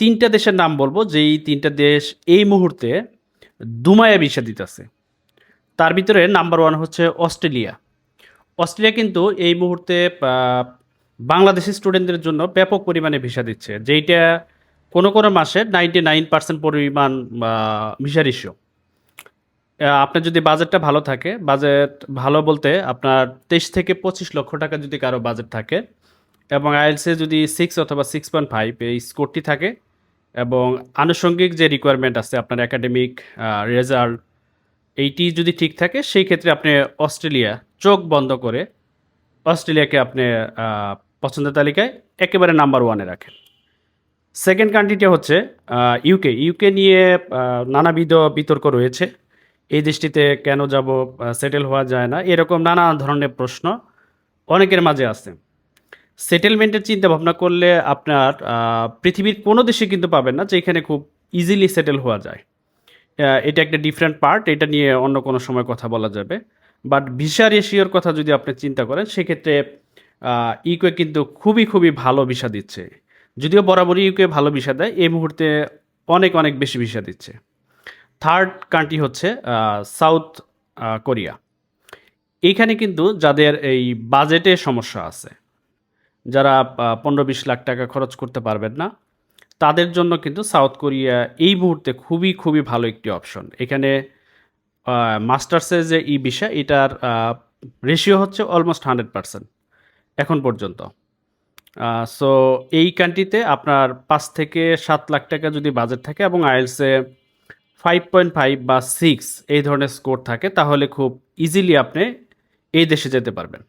তিনটা দেশের নাম বলব, যেই তিনটা দেশ এই মুহূর্তে দুমায়া ভিসা দিতেছে। তার ভিতরে নাম্বার ওয়ান হচ্ছে অস্ট্রেলিয়া। অস্ট্রেলিয়া কিন্তু এই মুহূর্তে বাংলাদেশি স্টুডেন্টদের জন্য ব্যাপক পরিমাণে ভিসা দিচ্ছে, যেইটা কোনো কোনো মাসে নাইনটি নাইন পার্সেন্ট পরিমাণ ভিসা ইস্যু আপনার যদি বাজেটটা ভালো থাকে বাজেট ভালো বলতে আপনার তেইশ থেকে পঁচিশ লক্ষ টাকা যদি কারও বাজেট থাকে, এবং আইএলসে যদি সিক্স অথবা সিক্স পয়েন্ট ফাইভ এই স্কোরটি থাকে এবং আনুষঙ্গিক যে রিকোয়ারমেন্ট আছে আপনার একাডেমিক রেজাল্ট এইটি যদি ঠিক থাকে, সেই ক্ষেত্রে আপনি অস্ট্রেলিয়া চোখ বন্ধ করে অস্ট্রেলিয়াকে আপনি পছন্দের তালিকায় একেবারে নাম্বার ওয়ানে রাখেন। সেকেন্ড কান্ট্রিটা হচ্ছে ইউকে ইউকে নিয়ে নানাবিধ বিতর্ক রয়েছে। এই দৃষ্টিতে কেন যাব সেটেল হওয়া যায় না, এরকম নানা ধরনের প্রশ্ন অনেকের মাঝে আছে। সেটেলমেন্টের চিন্তা ভাবনা করলে আপনার পৃথিবীর কোনো দেশে কিন্তু পাবেন না যেখানে খুব ইজিলি সেটেল হওয়া যায়। এটা একটা ডিফারেন্ট পার্ট এটা নিয়ে অন্য কোনো সময় কথা বলা যাবে। বাট ভিসা রেশিওর কথা যদি আপনি চিন্তা করেন, সেক্ষেত্রে ইউকে কিন্তু খুবই খুবই ভালো ভিসা দিচ্ছে। যদিও বরাবরই ইউকে ভালো ভিসা দেয়, এই মুহূর্তে অনেক অনেক বেশি ভিসা দিচ্ছে। থার্ড কান্ট্রি হচ্ছে সাউথ কোরিয়া এইখানে কিন্তু যাদের এই বাজেটে সমস্যা আছে যারা পনেরো বিশ লাখ টাকা খরচ করতে পারবেন না, তাদের জন্য কিন্তু সাউথ কোরিয়া এই মুহূর্তে খুবই খুবই ভালো একটি অপশন। এখানে মাস্টার্সের যে ই বিষয় এটার রেশিও হচ্ছে অলমোস্ট হান্ড্রেড পার্সেন্ট এখন পর্যন্ত। সো এই কান্ট্রিতে আপনার পাঁচ থেকে সাত লাখ টাকা যদি বাজেট থাকে এবং আইএলসে ফাইভ পয়েন্ট ফাইভ বা সিক্স এই ধরনের স্কোর থাকে, তাহলে খুব ইজিলি আপনি এই দেশে যেতে পারবেন।